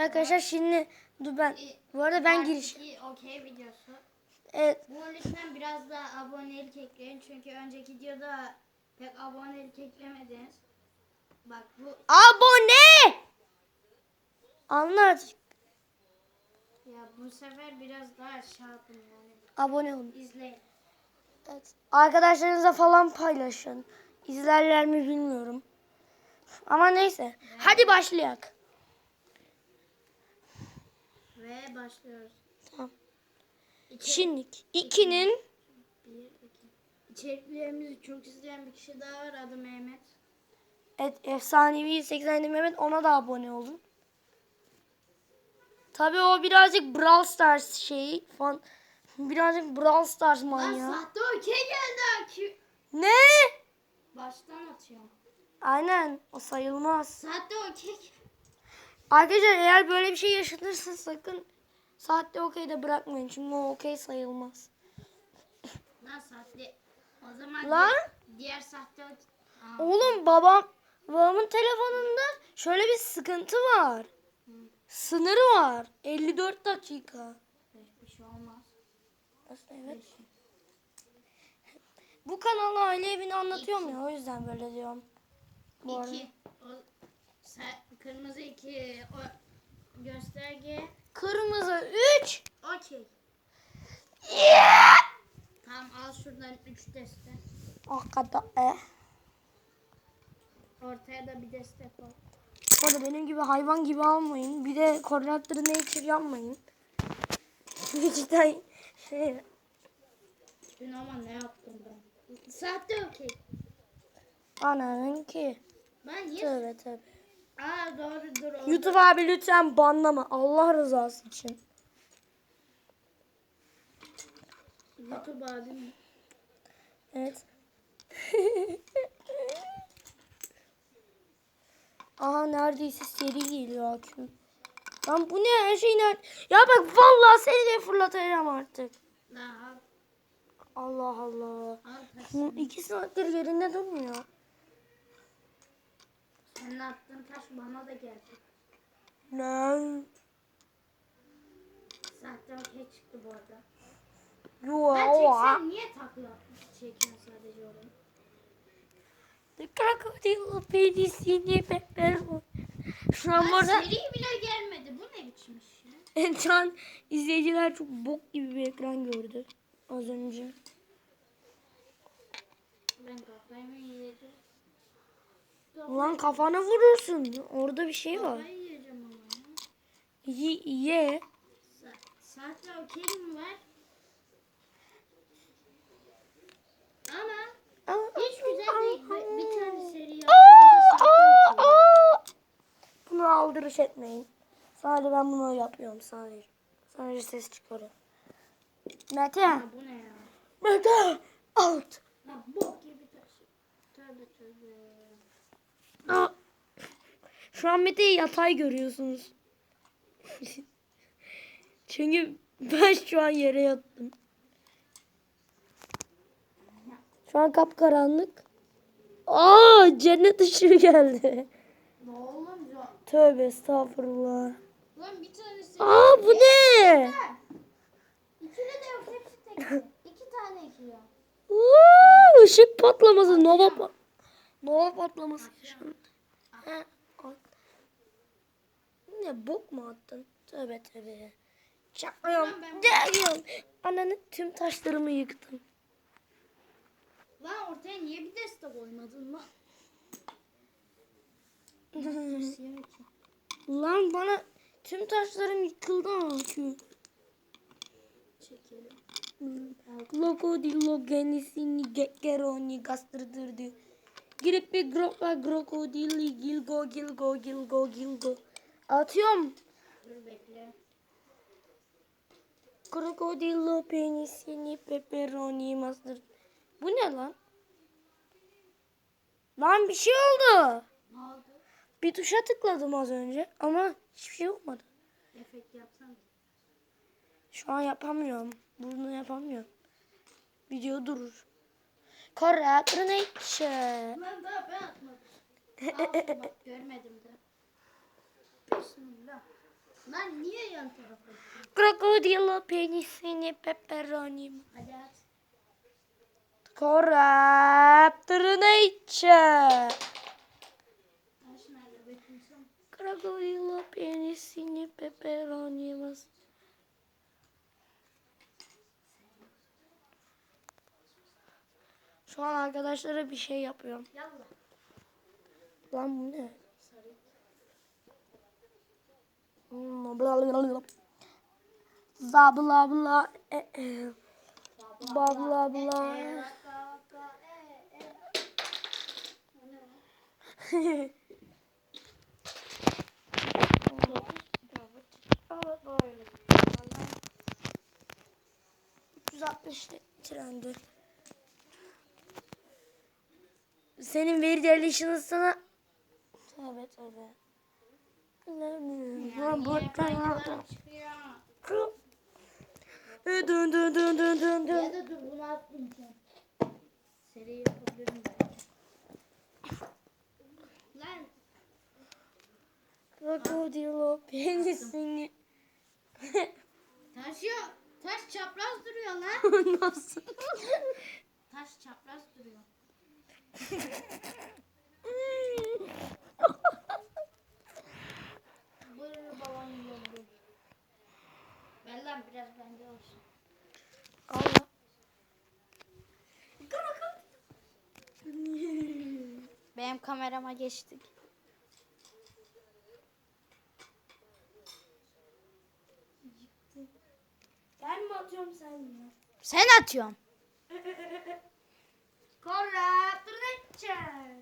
Arkadaşlar şimdi dur ben bu arada ben giriş. Okey videosu. Evet. Bu lütfen biraz daha abonelik ekleyin. Çünkü önceki videoda pek abonelik eklemediniz. Bak bu Abone! Anla artık. ya bu sefer biraz daha şey yapın yani. Abone olun. İzleyin. Evet. Arkadaşlarınıza falan paylaşın. İzlerler mi bilmiyorum. Ama neyse. Hadi başlayalım. Ve başlıyoruz. Tamam. İçe- Şimdi 2'nin bir, iki. İçeriklerimizi çok izleyen bir kişi daha var. Adı Mehmet. evet, efsanevi 80 Mehmet ona da abone olun. Tabii o birazcık Brawl Stars şeyi falan. Birazcık Brawl Stars Lan manyağı. sahte okey geldi. Ki- Ne? Baştan atıyorum. Aynen o sayılmaz. Sahte okey. Arkadaşlar eğer böyle bir şey yaşanırsa sakın saatte okey de bırakmayın. Çünkü o okey sayılmaz. Lan sahte. O zaman Lan? di- diğer sahte okey. Aa, Oğlum babam babamın telefonunda şöyle bir sıkıntı var. Sınırı var. 54 dakika. bir şey olmaz. Evet. Bu kanalda aile evini anlatıyorum ya o yüzden böyle diyorum. Bu arada. İki. Sa- kırmızı iki. O gösterge. Kırmızı 3. Okey. Tamam al şuradan üç deste. Hakikaten eh. Ortaya da bir deste koy. Orada benim gibi hayvan gibi almayın. Bir de Corruptor Nature yapmayın. Cidden şey. Dün ama ne yaptım ben? Sahte okey. Ananın ki. Ben niye? Tövbe tövbe. Aa doğru orada- YouTube abi lütfen banlama. Allah rızası için. YouTube abi mi? Evet. Aha neredeyse seri geliyor aküm. Lan bu ne her şey nerede? Ya bak vallahi seni de fırlatacağım artık. Allah Allah. Al taş. Bu iki saattir yerinde durmuyor. Senin attığın taş bana da geldi. Ne? Sahte okey çıktı bu arada. Yo, Ben çeksem niye takla çekiyorsun sadece orayı? The crocodile penisini pepperoni. Şu an bu Lan arada seri bile gelmedi. Bu ne biçim iş şu an izleyiciler çok bok gibi bir ekran gördü az önce. Ben kafayı yedim? Ulan kafana vurursun. Orada bir şey var. Ya. Ye. ye. Sa- Sahte okey mi var? Ama hiç güzel değil. Bir, bir tane seri yaptım. Aa, aa. Bunu aldırış etmeyin. Sadece ben bunu yapıyorum sadece. Sadece ses çıkarıyor. Mete. Bu ne ya? Mete. Out. Lan bok gibi taş. Tövbe tövbe. Aa. Şu an Mete'yi yatay görüyorsunuz. Çünkü ben şu an yere yattım. Şu an kapkaranlık. Aa cennet ışığı geldi. Ne oğlum ya? Tövbe estağfurullah. Lan bir tane seri. Aa bu ne? İkide de yok hepsi tek. İki tane ya. Uuu, ışık patlaması. Nova pa- Nova patlaması yaşandı. Ha, al. Ne bok mu attın? Tövbe tövbe. Çakmıyorum. Değiyorum. Ananın tüm taşlarımı yıktım. Lan ortaya niye bir deste koymadın lan? Lan bana tüm taşlarım yıkıldı akü. Çekelim. Logo di logenisini gekeroni gastırdırdı. Girip bir gropa krokodili gilgo gilgo gilgo gilgo. Atıyorum. Dur bekle. Krokodillo penisini pepperoni master. Bu ne lan? Lan bir şey oldu. Ne oldu? Bir tuşa tıkladım az önce ama hiçbir şey olmadı. Efekt yapsana. Şu an yapamıyorum. Bunu yapamıyorum. Video durur. Coordination. Lan daha ben atmadım. Bak görmedim de. Bismillah. Lan niye yan tarafa gittin? Krokodilo penisini pepperoni. Hadi at. Bekliyorsun? Krokodilo penisini pepperoni. Şu an arkadaşlara bir şey yapıyorum. Yallah. Lan bu ne? Hmm, bla bla bla. Za bla bla. E, e. Bla bla bla. Evet böyle. 360 trendi. Senin veri yerleşiniz sana Evet evet. Lan bu çıkıyor. Dön dön dön dön dön dön. Ya da dur bunu atmayacağım. Seri yapabilirim. Lan Krokodilo penisini. taş yok. Taş çapraz duruyor lan. Nasıl? Taş çapraz duruyor. Biraz bende olsun. Allah. Benim kamerama geçtik. Ben mi atıyorum sen mi? Sen atıyorsun. Korruptor nature.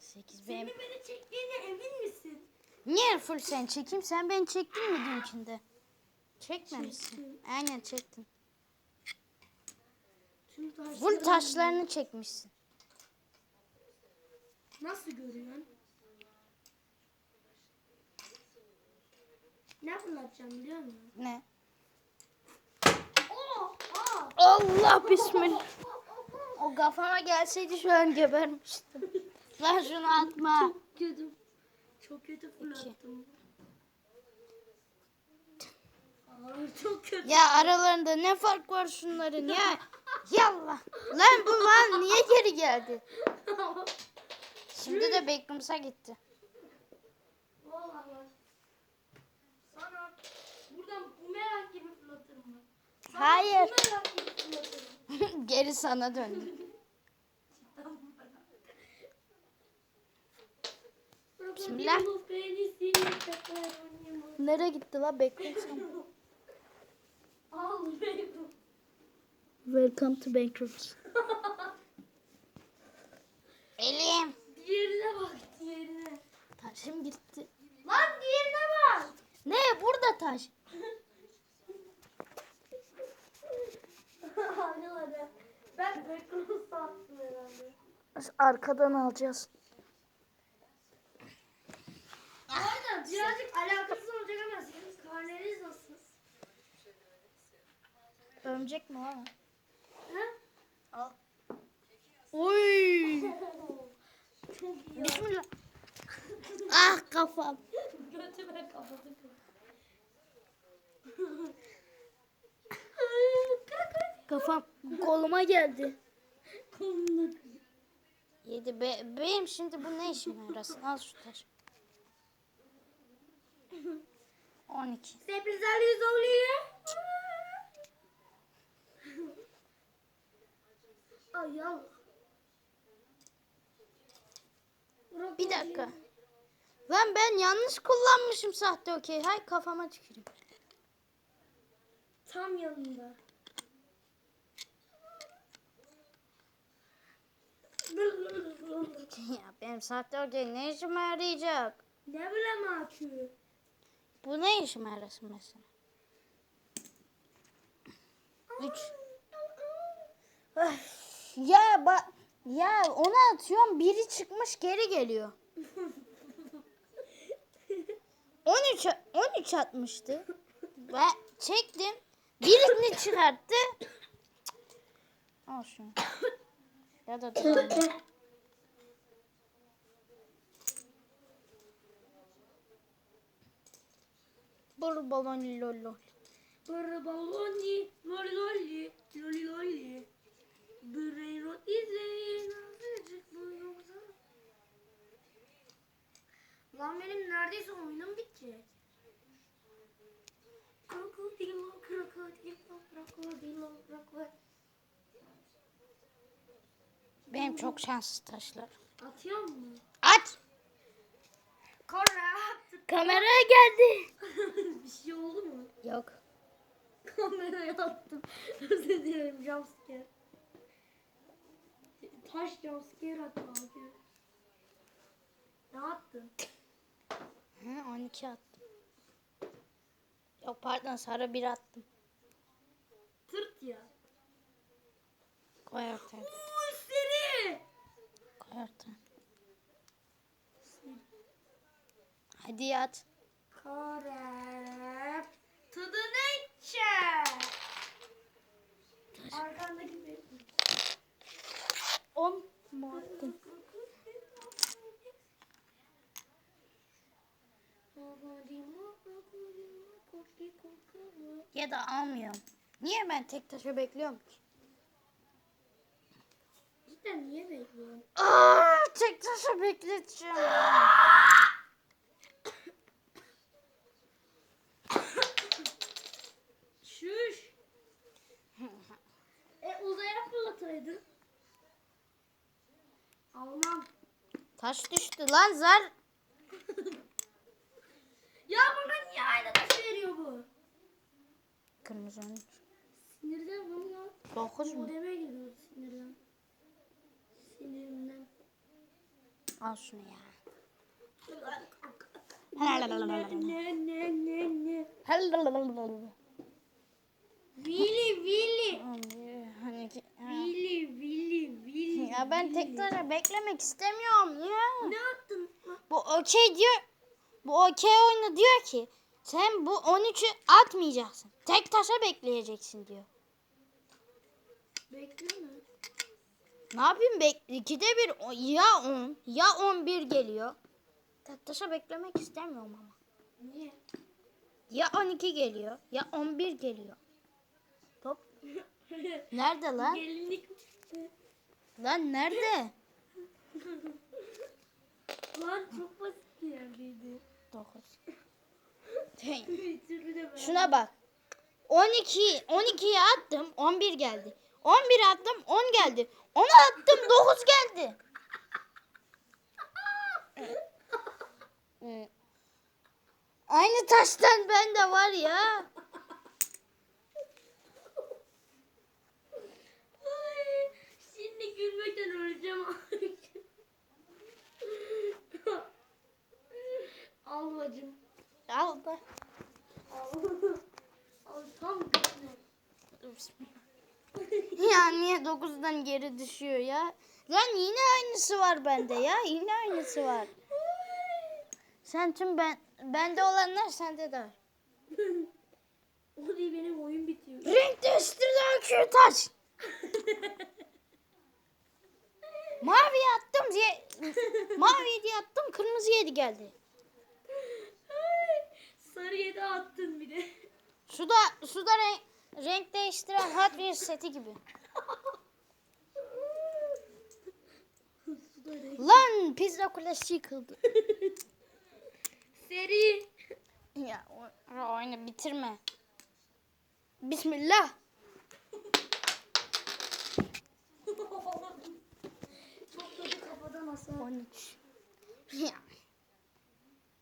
8 benim. Senin beni çektiğine emin misin? Niye full sen çekeyim? Sen beni çektin mi dünkünde? Çekmemişsin. Aynen çektin. Tüm taşları Full taşlarını çekmişsin. Nasıl görüyorsun? Ne fırlatacağım biliyor musun? Ne? Oo! Aa! Allah bismillah. O kafama gelseydi şu an gebermiştim. Lan şunu atma. Çok kötü. Çok kötü fırlattım. Çok kötü. Ya aralarında ne fark var şunların ya? Yallah. Lan bu lan niye geri geldi? Şimdi de Beckham'sa gitti. Vallahi. Sana buradan bumerang gibi fırlatırım ben. Sana Hayır. Geri sana döndü. Bismillah. Nereye gitti la Beckham. Welcome to Bankrupt. Elim. Diğerine bak diğerine. Taşım gitti. Lan diğerine bak. Ne burada taş? Ben Beckham'ı sattım herhalde. Arkadan alacağız. Bu arada birazcık alakasız olacak ama sizin karneniz nasıl? Örümcek mi ama? Ha? Al. Oy. Çok iyi. Bismillah. ah kafam. Götüme kapadı. Kafam koluma geldi. Yedi be, benim şimdi bu ne işime yarasın? Al şu taş. 12. Sürprizler yüz oluyor. Ay. Bir dakika. Lan ben yanlış kullanmışım sahte okey. Hay kafama tüküreyim. Tam yanında. Ya benim sahte okey ne işime yarayacak? ne bileyim akü. Bu ne işime yarasın mesela? 3. ya bak ya onu atıyorum biri çıkmış geri geliyor. 13 13 atmıştı. Ve çektim. Birini çıkarttı. Al şunu. Ya da dur. Bır balon lolo. Bırı baloni, loli loli, loli loli. Bırı rotize, nasılcık bu yoksa? Lan benim neredeyse oyunum bitecek. Krokodilo, krokodilo, krokodilo, krokodilo. Benim çok şanssız taşlar. Atıyor mu? At. Kora attı. Kameraya geldi. Bir şey oldu mu? Yok. Kameraya attım. Özür dilerim jumpscare. Taş jumpscare attı abi. Ne attın? Hı, 12 attım. Yok pardon sarı bir attım. Tırt ya. Koy ortaya. Ortaya. Hadi yat. Kore. To the nature. Arkandaki bir. 10 mu attım? Ya da almıyorum. Niye ben tek taşa bekliyorum ki? Cidden niye bekliyorsun? Aa, tek taşa bekleteceğim. Şuş. e uzaya fırlataydın. Almam. Taş düştü lan zar. Ya bana niye aynı taş veriyor bu? Kırmızı 13. Sinirden valla. 9 mu? Modeme geliyor sinirden. Al şunu ya. Vili vili. Vili vili vili. Ya ben tek taşa beklemek istemiyorum ya. Ne yaptın? Bu okey diyor. Bu okey oyunu diyor ki sen bu 13'ü atmayacaksın. Tek taşa bekleyeceksin diyor. Bekleme. Ne yapayım bek ikide bir ya 10 ya 11 geliyor. Tek taşa beklemek istemiyorum ama. Niye? Ya 12 geliyor ya 11 geliyor. Top nerede lan? Gelinlik. Lan nerede? Lan çok basit bir yerdeydi. 9. Bir türlü de ben. Şuna bak. 12 12'ye attım 11 geldi. 11 attım 10 geldi. 10 attım 9 geldi. Hı. Aynı taştan bende var ya. Ay, şimdi gülmekten öleceğim. Al bacım. Al da. Al. Al tam götüne. Ya niye 9'dan geri düşüyor ya? Lan yine aynısı var bende ya. Yine aynısı var. Sen tüm ben bende olanlar sende de var. O değil benim oyun bitiyor. Renk değiştirdi akıyor taş. Mavi attım diye mavi diye attım kırmızı yedi geldi. Sarı yedi attın bir de. Suda suda renk, renk değiştiren Hot Wheels seti gibi. Lan pizza kulesi yıkıldı. Seri. ya o- oyunu bitirme. Bismillah. Çok kötü kafadan hasar. 13. Ya.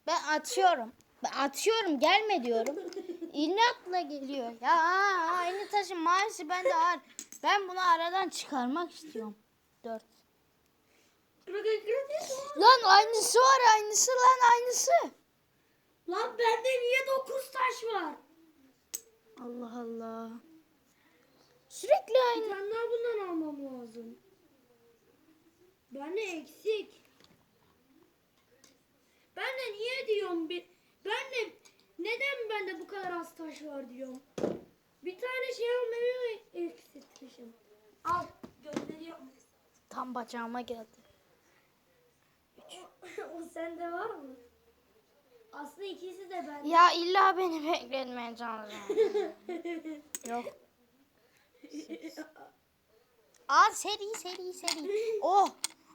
Ben atıyorum. Ben atıyorum gelme diyorum. İnatla geliyor. Ya aynı taşın mavisi bende var. Ben bunu aradan çıkarmak istiyorum. 4. Lan aynısı var aynısı lan aynısı. Lan bende niye dokuz taş var? Allah Allah. Sürekli Bir aynı. tane daha bundan almam lazım. Bende eksik. Ben de niye diyorum bir ben de neden bende bu kadar az taş var diyorum. Bir tane şey almayı eksiltmişim. Al gönderiyorum. Tam bacağıma geldi. o sende var mı? Aslında ikisi de ben. Ya illa beni bekletmeye çalışıyorsun. Yok. Aa seri seri seri. Oh.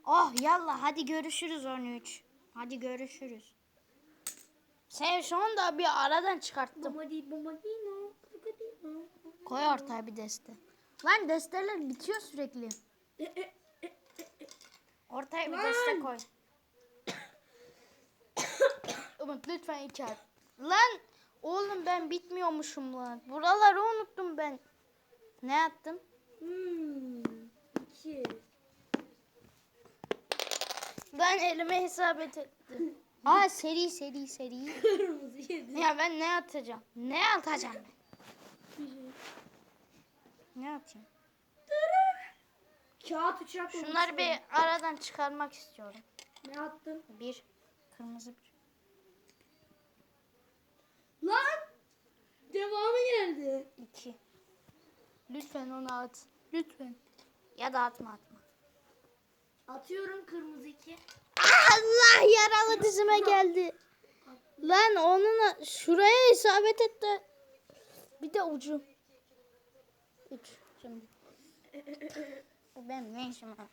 Oh yallah hadi görüşürüz 13. Hadi görüşürüz. Sen şu anda bir aradan çıkarttım. Koy ortaya bir deste. Lan desteler bitiyor sürekli. Ortaya bir deste koy. Umut lütfen içer. Lan oğlum ben bitmiyormuşum lan. Buraları unuttum ben. Ne yaptım? Hmm. İki. Ben elime isabet ettim. Aa seri seri seri. Kırmızı yedi. Ya ben ne atacağım? Ne atacağım ben? Bir şey. Ne atayım? Kağıt uçak Şunları bir aradan çıkarmak istiyorum. Ne attın? Bir. Kırmızı bir. Lan! Devamı geldi. İki. Lütfen onu at. Lütfen. Ya da atma atma. Atıyorum kırmızı iki. Allah yaralı dizime geldi. Lan onunla şuraya isabet etti. Bir de ucu. Üç. Şimdi. Benim ne işim var?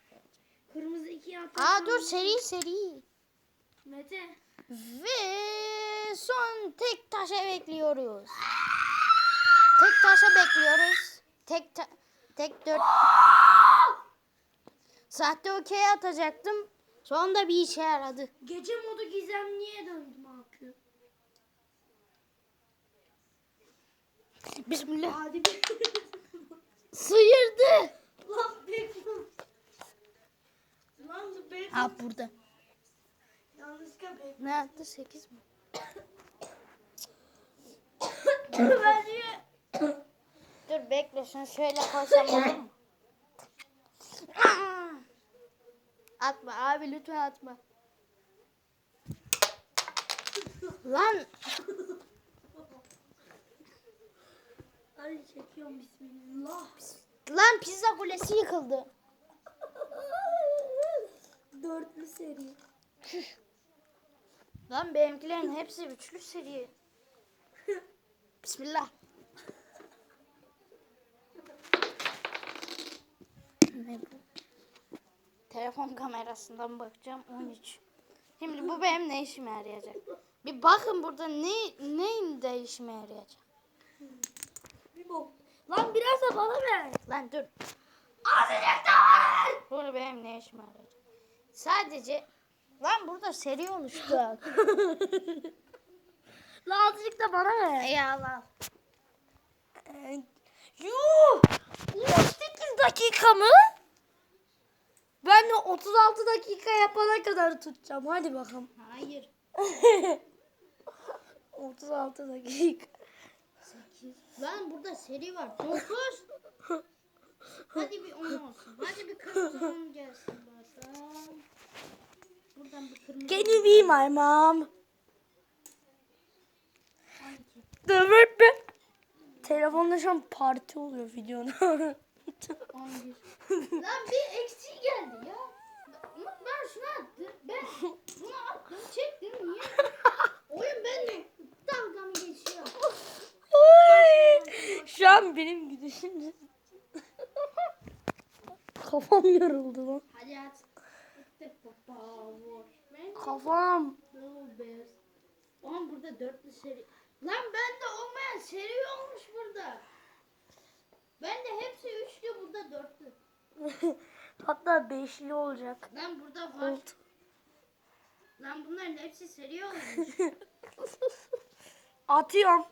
Kırmızı iki attım. Aa dur seri seri. Mete. Ve son tek taşa bekliyoruz. Tek taşa bekliyoruz. Tek ta- tek dört. Sahte okey atacaktım. Sonunda bir işe yaradı. Gece modu gizemliye döndüm Hakkı. Bismillah. Hadi bir. Sıyırdı. Lan bekle. Lan bekle. Ha burada. Yanlışlıkla bekle. Ne yaptı? Sekiz mi? Ben niye? Dur bekle şunu şöyle koysam olur mu? atma abi lütfen atma. Lan Hadi çekiyorum bismillah. lan pizza kulesi yıkıldı. Dörtlü seri. Lan benimkilerin hepsi üçlü seri. Bismillah. Ne bu? Telefon kamerasından bakacağım 13. Şimdi bu benim ne işime yarayacak? Bir bakın burada ne neyin de işime yarayacak? Bir bok. Lan biraz da bana ver. Lan dur. Azıcık da ver. Burada benim ne işime yarayacak? Sadece lan burada seri oluştu. Lan azıcık da bana ver. ya Allah. Ee, Yuh! 38 dakika mı? Ben de 36 dakika yapana kadar tutacağım. Hadi bakalım. Hayır. 36 dakika. Lan burada seri var. Dokuz. Hadi bir on olsun. Hadi bir kırmızı on gelsin buradan. Buradan bir kırmızı Can you be my mom? Dövürt be. Telefonda şu an parti oluyor videonun. On bir. Lan bir eksiği geldi ya. Ben, ben şunu attım. Ben bunu attım. Çektim. Niye? Oyun benimle dalga mı geçiyor? Oy! şu an benim gidişim. Kafam yoruldu lan. Hadi at. Ben Kafam. Oğlum burada dörtlü seri. Lan bende olmayan seri olmuş burada. Bende hepsi üçlü burada dörtlü. Hatta beşli olacak. Lan burada var. Oldu. Lan bunların hepsi seri olmuş. Atıyorum.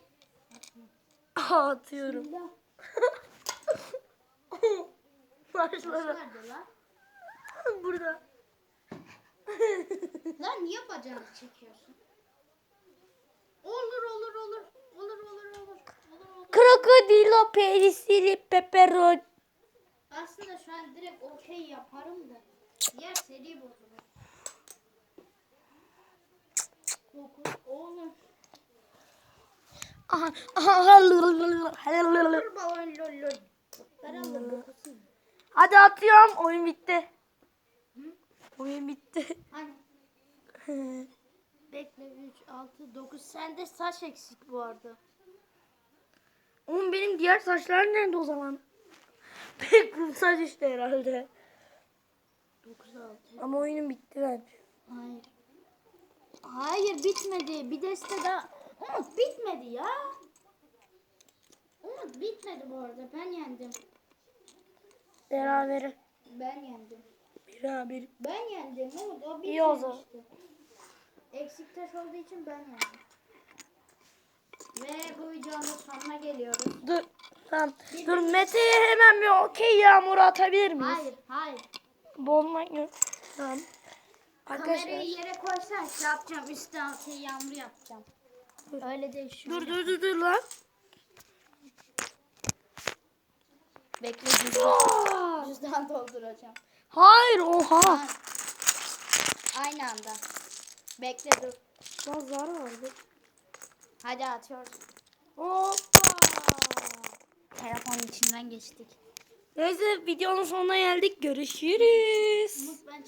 Atıyorum. Başlara. Lan? Burada. Lan niye bacağını çekiyorsun? Olur olur olur. Olur olur. Krokodilo perisili pepperoni. Aslında şu an direkt okey yaparım da. Diğer seri bozulur. Dokuz. Oğlum. Aha, aha, Dur balon lol lol. Ben aldım dokuzunu. Hadi atıyorum. Oyun bitti. Oyun bitti. Hani Bekle 3, 6, 9. Sende saç eksik bu arada. Oğlum benim diğer saçlar nerede o zaman? Pek bu saç işte herhalde. 9, 6. Ama oyunum bitti bence. Hayır. Hayır bitmedi. Bir deste daha. Umut bitmedi ya. Umut bitmedi bu arada. Ben yendim. Beraber. Ben yendim. Beraber. Ben yendim Umut. O İyi o zaman. bitmemişti. Eksik taş olduğu için ben yendim. Videonun sonuna geliyoruz. Dur. Tamam. Dur Mete'ye hemen bir okey yağmuru atabilir miyiz? Hayır, hayır. Bolmak yok. Tamam. Arkadaşlar. Kamerayı yere koysan şey yapacağım. Üstü altı yağmur yapacağım. Öyle değil şu. Dur dur dur dur lan. Bekle cüzdan. Cüzdan dolduracağım. Hayır oha. Ha. Aynı anda. Bekle dur. Lan zar vardı. Hadi atıyoruz. Hoppa. Telefonun içinden geçtik. Neyse videonun sonuna geldik. Görüşürüz. Ben